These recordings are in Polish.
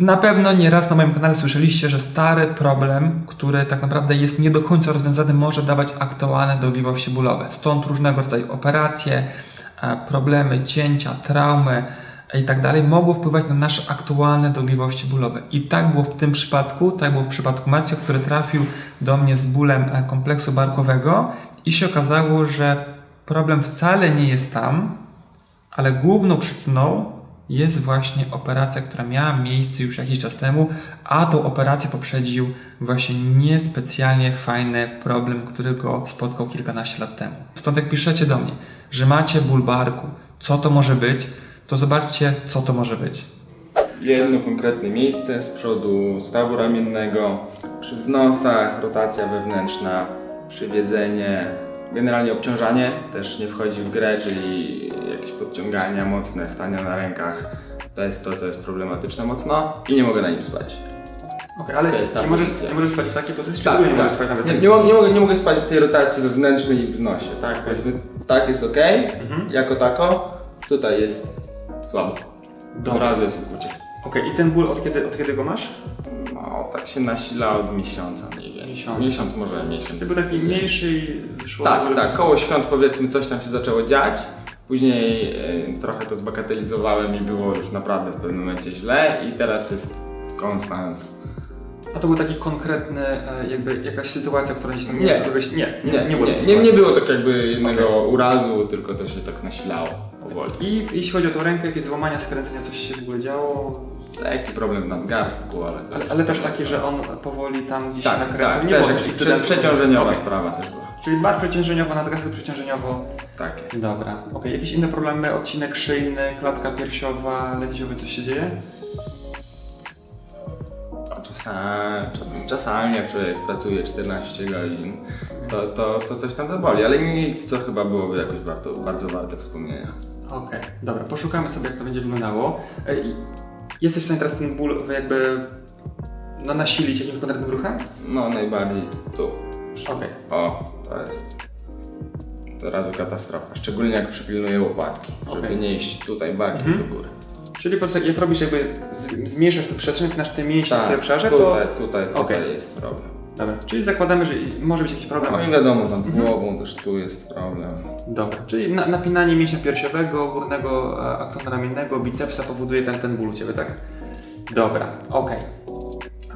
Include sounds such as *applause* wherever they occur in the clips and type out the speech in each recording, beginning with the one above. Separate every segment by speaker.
Speaker 1: Na pewno nieraz na moim kanale słyszeliście, że stary problem, który tak naprawdę jest nie do końca rozwiązany, może dawać aktualne dolegliwości bólowe. Stąd różnego rodzaju operacje, e, problemy cięcia, traumy i tak mogą wpływać na nasze aktualne dolegliwości bólowe. I tak było w tym przypadku, tak było w przypadku Macia, który trafił do mnie z bólem e, kompleksu barkowego i się okazało, że problem wcale nie jest tam, ale główną przyczyną jest właśnie operacja, która miała miejsce już jakiś czas temu, a tą operację poprzedził właśnie niespecjalnie fajny problem, który go spotkał kilkanaście lat temu. Stąd jak piszecie do mnie, że macie ból barku, co to może być, to zobaczcie, co to może być.
Speaker 2: Jedno konkretne miejsce z przodu stawu ramiennego, przy wznosach, rotacja wewnętrzna, przywiedzenie, generalnie obciążanie też nie wchodzi w grę, czyli jakieś podciągania mocne, stania na rękach. To jest to, co jest problematyczne mocno i nie mogę na nim spać.
Speaker 1: Okej, ale
Speaker 2: ta
Speaker 1: nie, możesz,
Speaker 2: pozycja.
Speaker 1: nie możesz spać w takiej pozycji,
Speaker 2: Tak,
Speaker 1: czy nie
Speaker 2: tak.
Speaker 1: możesz spać nawet w
Speaker 2: nie, nie, mogę, nie, mogę, nie mogę spać w tej rotacji wewnętrznej i wznosie, tak? Powiedzmy, tak jest ok,
Speaker 1: Mhm.
Speaker 2: jako tako, tutaj jest słabo.
Speaker 1: Dobra.
Speaker 2: Od razu jest ukłucie.
Speaker 1: Okej, i ten ból od kiedy, od kiedy go masz?
Speaker 2: No, tak się nasila od miesiąca mniej więcej.
Speaker 1: Miesiąc.
Speaker 2: Miesiąc może miesiąc.
Speaker 1: Ty był taki mniejszy i szło
Speaker 2: Tak, tak, koło świąt powiedzmy coś tam się zaczęło dziać. Później e, trochę to zbagatelizowałem i było już naprawdę w pewnym momencie źle i teraz jest konstans.
Speaker 1: A to był taki konkretny, e, jakby jakaś sytuacja, która gdzieś tam
Speaker 2: Nie.
Speaker 1: kogoś... Nie,
Speaker 2: Nie, nie,
Speaker 1: było
Speaker 2: nie,
Speaker 1: takiej
Speaker 2: nie, nie było tak jakby jednego urazu, tylko to się tak nasilało powoli.
Speaker 1: I jeśli chodzi o tą rękę, jakieś złamania, skręcenia, coś się w ogóle działo?
Speaker 2: Lekki problem w nadgarstku, ale...
Speaker 1: Ale, ale też taki, że on powoli tam gdzieś się
Speaker 2: Tak,
Speaker 1: nakręcał.
Speaker 2: tak,
Speaker 1: nie
Speaker 2: też
Speaker 1: było
Speaker 2: przeciążeniowa sprawa też była.
Speaker 1: Czyli bar przeciążeniowo, nadgarstek przeciążeniowo.
Speaker 2: Tak jest.
Speaker 1: Dobra. Okej, jakieś inne problemy? Odcinek szyjny, klatka piersiowa, lędźwiowy, coś się dzieje?
Speaker 2: Czasami, czasami jak człowiek pracuje 14 godzin, to, to, to coś tam to boli, ale nic, co chyba byłoby jakoś bardzo, bardzo warte wspomnienia.
Speaker 1: Okej, dobra, poszukamy sobie, jak to będzie wyglądało. E, i Jesteś w stanie teraz ten ból jakby no, nasilić jakimś konkretnym ruchem?
Speaker 2: No najbardziej tu.
Speaker 1: Okej.
Speaker 2: O, to jest od razu katastrofa. Szczególnie jak przypilnuję łopatki, żeby
Speaker 1: Okej.
Speaker 2: nie iść tutaj barkiem
Speaker 1: Mhm.
Speaker 2: do góry.
Speaker 1: Czyli po prostu jak- robisz jakby, z- zmniejszasz tę przestrzeń, nasz te mięśnie w tym
Speaker 2: Tak,
Speaker 1: obszarze,
Speaker 2: tutaj,
Speaker 1: to...
Speaker 2: tutaj, tutaj
Speaker 1: Okej.
Speaker 2: jest problem.
Speaker 1: Dobra, czyli zakładamy, że może być jakiś problem.
Speaker 2: No i wiadomo, nad
Speaker 1: Mhm.
Speaker 2: głową też tu jest problem.
Speaker 1: Dobra, czyli na, napinanie mięśnia piersiowego, górnego e, aktona ramiennego, bicepsa powoduje ten, ten ból u Ciebie, tak? Dobra, okej.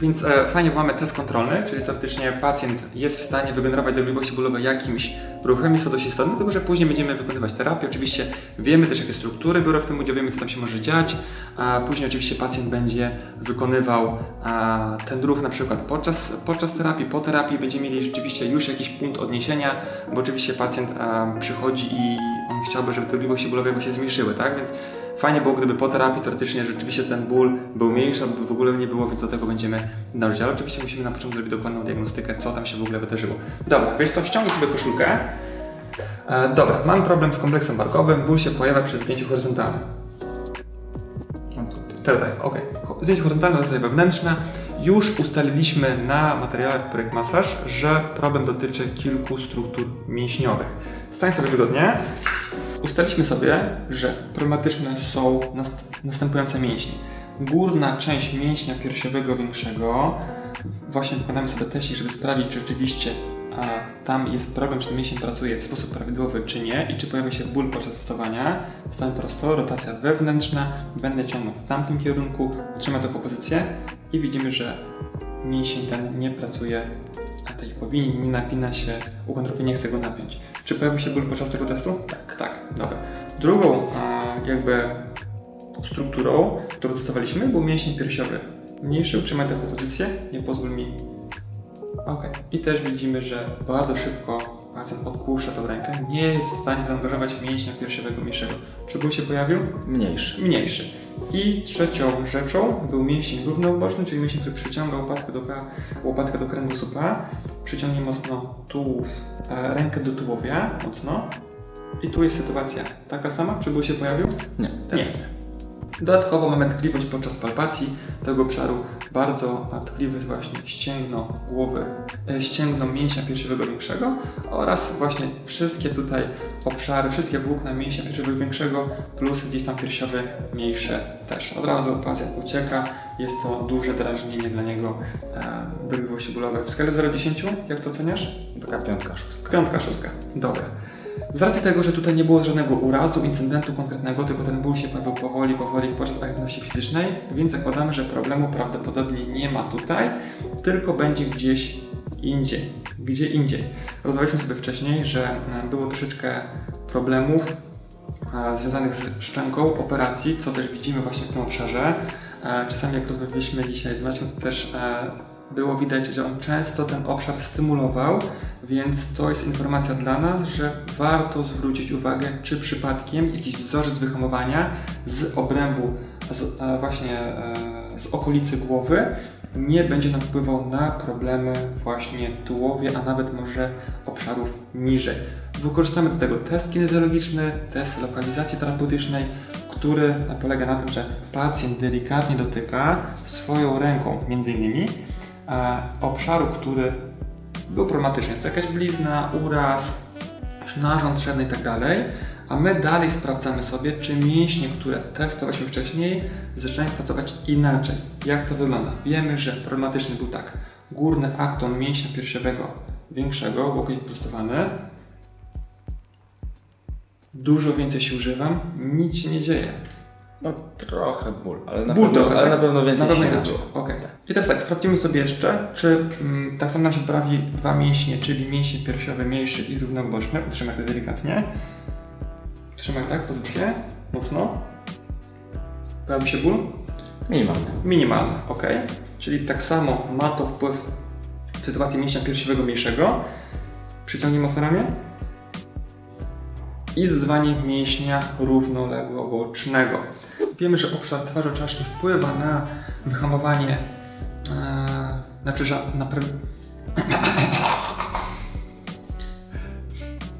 Speaker 1: Więc e, fajnie, bo mamy test kontrolny, czyli teoretycznie pacjent jest w stanie wygenerować dolegliwości bólowe jakimś ruchem, istotne, tylko że później będziemy wykonywać terapię. Oczywiście wiemy też, jakie struktury biorą w tym udział, wiemy, co tam się może dziać, a później oczywiście pacjent będzie wykonywał a, ten ruch na przykład podczas, podczas terapii, po terapii będziemy mieli rzeczywiście już jakiś punkt odniesienia, bo oczywiście pacjent a, przychodzi i on chciałby, żeby dolegliwości bólowe jego się zmniejszyły, tak? Więc fajnie było, gdyby po terapii teoretycznie rzeczywiście ten ból był mniejszy, albo w ogóle nie było, więc do tego będziemy dążyć. Ale oczywiście musimy na początku zrobić dokładną diagnostykę, co tam się w ogóle wydarzyło. Dobra, wiesz co, ściągnij sobie koszulkę. E, dobra, mam problem z kompleksem barkowym, ból się pojawia przy zdjęciu horyzontalnym.
Speaker 2: Tutaj.
Speaker 1: Ho- Zdjęcie horyzontalne, rotacja wewnętrzna. Już ustaliliśmy na materiale projekt masaż, że problem dotyczy kilku struktur mięśniowych. Stań sobie wygodnie. Ustaliliśmy sobie, że problematyczne są nast- następujące mięśnie. Górna część mięśnia piersiowego większego. Właśnie wykonamy sobie teścik, żeby sprawdzić, czy rzeczywiście a, tam jest problem, czy ten mięsień pracuje w sposób prawidłowy, czy nie i czy pojawia się ból podczas testowania. Stań prosto, rotacja wewnętrzna, będę ciągnął w tamtym kierunku, utrzymaj taką pozycję i widzimy, że mięsień ten nie pracuje a jak powinien, nie napina się, układ nie chce go napiąć. Czy pojawił się ból podczas tego testu? Tak. Tak, dobra. Drugą a, jakby strukturą, którą testowaliśmy, był mięsień piersiowy. Mniejszy, utrzymaj taką pozycję, nie pozwól mi. Ok. I też widzimy, że bardzo szybko pacjent odpuszcza tą rękę, nie jest w stanie zaangażować mięśnia piersiowego mniejszego. Czy ból się pojawił?
Speaker 2: Mniejszy.
Speaker 1: mniejszy. I trzecią rzeczą był mięsień równouboczny, czyli mięsień, który przyciąga łopatkę do, łopatkę do kręgosłupa. Przyciągnij mocno tułów, e, rękę do tułowia, mocno. I tu jest sytuacja taka sama, czy ból się pojawił?
Speaker 2: Nie,
Speaker 1: Nie. Dodatkowo mamy tkliwość podczas palpacji tego obszaru. Bardzo tkliwy jest właśnie ścięgno głowy, e, ścięgno mięśnia piersiowego większego oraz właśnie wszystkie tutaj obszary, wszystkie włókna mięśnia piersiowego większego plus gdzieś tam piersiowy mniejsze też. Od razu pacjent ucieka, jest to duże drażnienie dla niego e, bólowe. W skali 0 do 10, jak to oceniasz?
Speaker 2: Taka piątka, szóstka.
Speaker 1: Piątka, szóstka. Dobra. Z racji tego, że tutaj nie było żadnego urazu, incydentu konkretnego, tylko ten ból się pojawił powoli, powoli podczas aktywności fizycznej, więc zakładamy, że problemu prawdopodobnie nie ma tutaj, tylko będzie gdzieś indziej. Gdzie indziej. Rozmawialiśmy sobie wcześniej, że e, było troszeczkę problemów e, związanych z szczęką, operacji, co też widzimy właśnie w tym obszarze. Czasami jak rozmawialiśmy dzisiaj z Maćkiem, to też było widać, że on często ten obszar stymulował, więc to jest informacja dla nas, że warto zwrócić uwagę, czy przypadkiem jakiś wzorzec wyhamowania z obrębu, z, właśnie e, z okolicy głowy nie będzie nam wpływał na problemy właśnie tułowie, a nawet może obszarów niżej. Wykorzystamy do tego test kinezjologiczny, test lokalizacji terapeutycznej, który polega na tym, że pacjent delikatnie dotyka swoją ręką między innymi obszaru, który był problematyczny. Jest to jakaś blizna, uraz, narząd trzewny i tak. A my dalej sprawdzamy sobie, czy mięśnie, które testowaliśmy wcześniej, zaczynają pracować inaczej. Jak to wygląda? Wiemy, że problematyczny był tak. Górny akton mięśnia piersiowego większego, łokieć wyprostowany. Dużo więcej się używam, nic się nie dzieje.
Speaker 2: No trochę ból, ale na,
Speaker 1: Ból
Speaker 2: pewno,
Speaker 1: trochę,
Speaker 2: ale
Speaker 1: tak?
Speaker 2: na pewno więcej
Speaker 1: Na pewno
Speaker 2: się było.
Speaker 1: Okej. I teraz tak, sprawdzimy sobie jeszcze, czy mm, tak samo nam się poprawi dwa mięśnie, czyli mięśnie piersiowe mniejszy i równoboczny. Utrzymaj to delikatnie. Trzymaj tak, pozycję. Mocno. Pojawi się ból?
Speaker 2: Minimalnie.
Speaker 1: Minimalny, ok. Czyli tak samo ma to wpływ w sytuacji mięśnia piersiowego mniejszego. Przyciągnij mocno ramię. I zdywanie mięśnia równoległobocznego. Wiemy, że obszar twarzy czaszki wpływa na wyhamowanie, e, znaczy, że na. *coughs*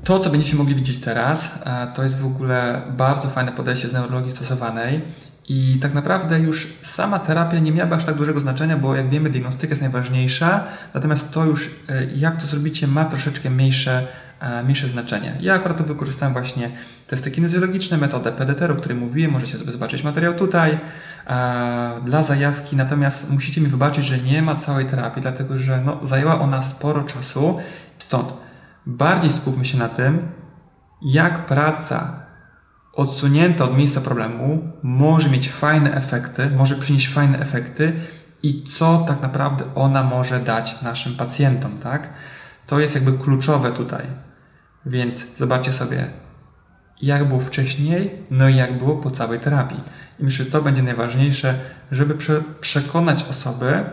Speaker 1: To, co będziecie mogli widzieć teraz, e, to jest w ogóle bardzo fajne podejście z neurologii stosowanej. I tak naprawdę już sama terapia nie miałaby aż tak dużego znaczenia, bo jak wiemy, diagnostyka jest najważniejsza, natomiast to już, e, jak to zrobicie, ma troszeczkę mniejsze, mniejsze znaczenie. Ja akurat tu wykorzystałem właśnie testy kinezjologiczne, metodę PDT, o której mówiłem, możecie sobie zobaczyć materiał tutaj, e, dla zajawki, natomiast musicie mi wybaczyć, że nie ma całej terapii, dlatego że no, zajęła ona sporo czasu, stąd bardziej skupmy się na tym, jak praca odsunięta od miejsca problemu może mieć fajne efekty, może przynieść fajne efekty i co tak naprawdę ona może dać naszym pacjentom, tak? To jest jakby kluczowe tutaj. Więc zobaczcie sobie, jak było wcześniej, no i jak było po całej terapii. I myślę, że to będzie najważniejsze, żeby prze przekonać osoby,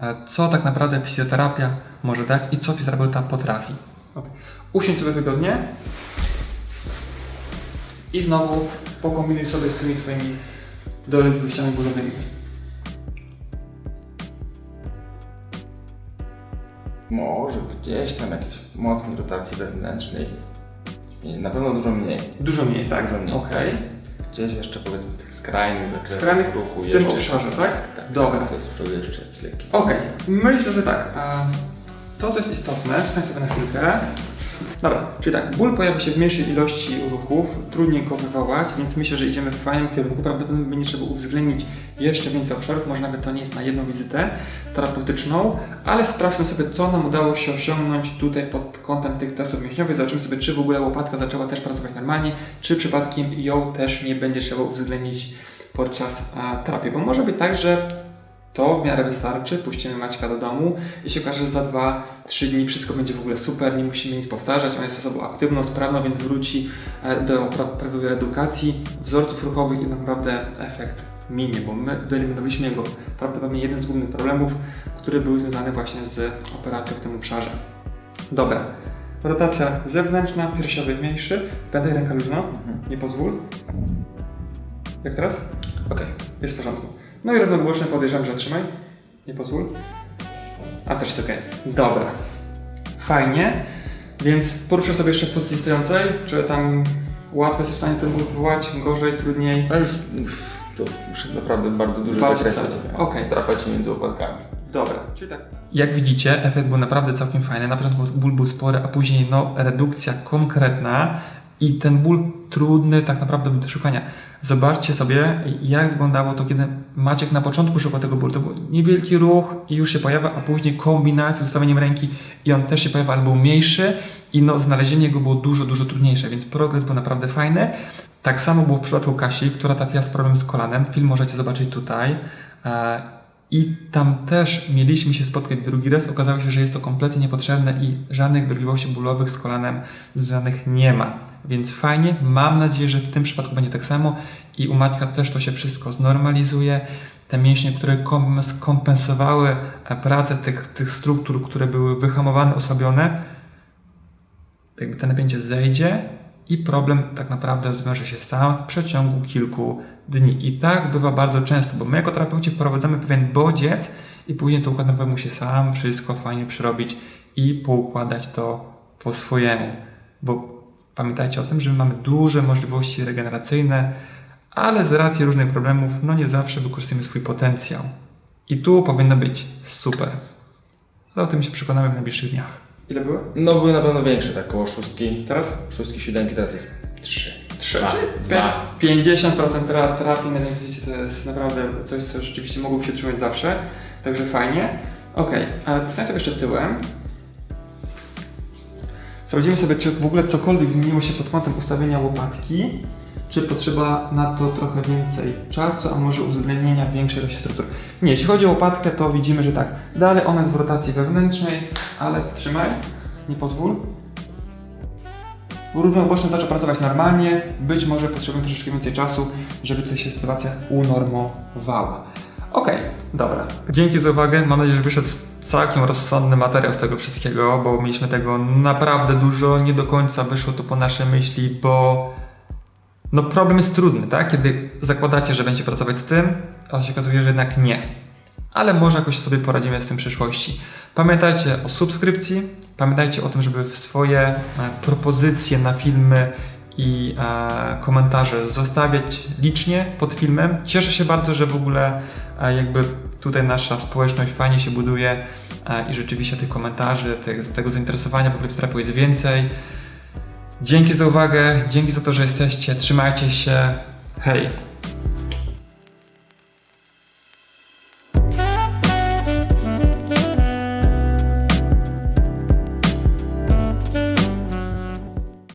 Speaker 1: e, co tak naprawdę fizjoterapia może dać i co fizjoterapeuta potrafi. Usiądź sobie wygodnie. I znowu pokombinuj sobie z tymi Twoimi dolegliwościami bólowymi.
Speaker 2: Może gdzieś tam jakieś mocnej rotacji wewnętrznej. Na pewno dużo mniej.
Speaker 1: Dużo mniej, tak?
Speaker 2: Dużo mniej.
Speaker 1: Okej.
Speaker 2: Gdzieś jeszcze powiedzmy w tych skrajnych zakresach
Speaker 1: Skrajnych
Speaker 2: ruchu.
Speaker 1: w tym obszarze,
Speaker 2: jest-
Speaker 1: tak?
Speaker 2: Tak.
Speaker 1: Dobra.
Speaker 2: To jest z przodu jeszcze jakiś lekki.
Speaker 1: Okej, myślę, że tak. To, co jest istotne, wstań sobie na chwilkę. Dobra, czyli tak, ból pojawi się w mniejszej ilości ruchów, trudniej go wywołać, więc myślę, że idziemy w fajnym kierunku. Prawdopodobnie będzie trzeba uwzględnić jeszcze więcej obszarów, może nawet to nie jest na jedną wizytę terapeutyczną, ale sprawdźmy sobie, co nam udało się osiągnąć tutaj pod kątem tych testów mięśniowych. Zobaczymy sobie, czy w ogóle łopatka zaczęła też pracować normalnie, czy przypadkiem ją też nie będzie trzeba uwzględnić podczas terapii, bo może być tak, że to w miarę wystarczy, puścimy Maćka do domu i się okaże, że za 2-3 dni wszystko będzie w ogóle super, nie musimy nic powtarzać, on jest osobą aktywną, sprawną, więc wróci e, do pra- prawidłowej edukacji, wzorców ruchowych i naprawdę efekt minie, bo my wyeliminowaliśmy jego prawdopodobnie jeden z głównych problemów, który był związany właśnie z operacją w tym obszarze. Dobra, rotacja zewnętrzna, piersiowy mniejszy, będę ręka luźno, nie pozwól. Jak teraz?
Speaker 2: Okej.
Speaker 1: Jest w porządku. No i równogłośne podejrzewam, że trzymaj. Nie pozwól. A też jest ok. Dobra. Fajnie. Więc poruszę sobie jeszcze w pozycji stojącej. Czy tam łatwo jesteś w stanie ten ból wywołać? Gorzej, trudniej?
Speaker 2: No już To muszę naprawdę bardzo duży
Speaker 1: Bardzo
Speaker 2: zakres.
Speaker 1: Okej.
Speaker 2: Drapać się między łopatkami.
Speaker 1: Dobra, czyli tak. Jak widzicie, efekt był naprawdę całkiem fajny. Na początku ból był spory, a później no, redukcja konkretna i ten ból trudny tak naprawdę do szukania. Zobaczcie sobie, jak wyglądało to, kiedy Maciek na początku szukał tego bólu. To był niewielki ruch i już się pojawia, a później kombinacja z ustawieniem ręki i on też się pojawia, ale był mniejszy i no, znalezienie go było dużo, dużo trudniejsze, więc progres był naprawdę fajny. Tak samo było w przypadku Kasi, która trafiła z problemem z kolanem. Film możecie zobaczyć tutaj. I tam też mieliśmy się spotkać drugi raz. Okazało się, że jest to kompletnie niepotrzebne i żadnych dolegliwości bólowych z kolanem żadnych nie ma. Więc fajnie. Mam nadzieję, że w tym przypadku będzie tak samo i u Maćka też to się wszystko znormalizuje. Te mięśnie, które kom- skompensowały e, pracę tych, tych struktur, które były wyhamowane, osłabione, jakby to napięcie zejdzie i problem tak naprawdę rozwiąże się sam w przeciągu kilku dni. I tak bywa bardzo często, bo my jako terapeuci wprowadzamy pewien bodziec i później to układ nerwowy musi sam wszystko fajnie przerobić i poukładać to po swojemu. Bo pamiętajcie o tym, że my mamy duże możliwości regeneracyjne, ale z racji różnych problemów, no nie zawsze wykorzystujemy swój potencjał. I tu powinno być super. Ale o tym się przekonamy w najbliższych dniach. Ile były?
Speaker 2: No były na pewno większe, tak koło szóstki.
Speaker 1: Teraz?
Speaker 2: Szóstki, siódemki, teraz jest trzy.
Speaker 1: Trzy.
Speaker 2: Dwa. Dwa.
Speaker 1: 50% tera- terapii na diagnostyce to jest naprawdę coś, co rzeczywiście mogłoby się trzymać zawsze. Także fajnie. Ok, a stań sobie jeszcze tyłem. Sprawdzimy sobie, czy w ogóle cokolwiek zmieniło się pod kątem ustawienia łopatki. Czy potrzeba na to trochę więcej czasu, a może uwzględnienia większej ilości struktur. Nie, jeśli chodzi o łopatkę, to widzimy, że tak. Dalej ona jest w rotacji wewnętrznej, ale trzymaj, nie pozwól. Równia uboczna zaczął pracować normalnie, być może potrzebujemy troszeczkę więcej czasu, żeby tutaj się sytuacja unormowała. Okej, dobra. Dzięki za uwagę. Mam nadzieję, że wyszedł całkiem rozsądny materiał z tego wszystkiego, bo mieliśmy tego naprawdę dużo. Nie do końca wyszło to po naszej myśli, bo no problem jest trudny, tak? Kiedy zakładacie, że będziecie pracować z tym, a się okazuje, że jednak nie. Ale może jakoś sobie poradzimy z tym w przyszłości. Pamiętajcie o subskrypcji, pamiętajcie o tym, żeby swoje e, propozycje na filmy i e, komentarze zostawiać licznie pod filmem. Cieszę się bardzo, że w ogóle e, jakby tutaj nasza społeczność fajnie się buduje i rzeczywiście tych komentarzy, tych, tego zainteresowania w ogóle w Strapu jest więcej. Dzięki za uwagę, dzięki za to, że jesteście. Trzymajcie się. Hej!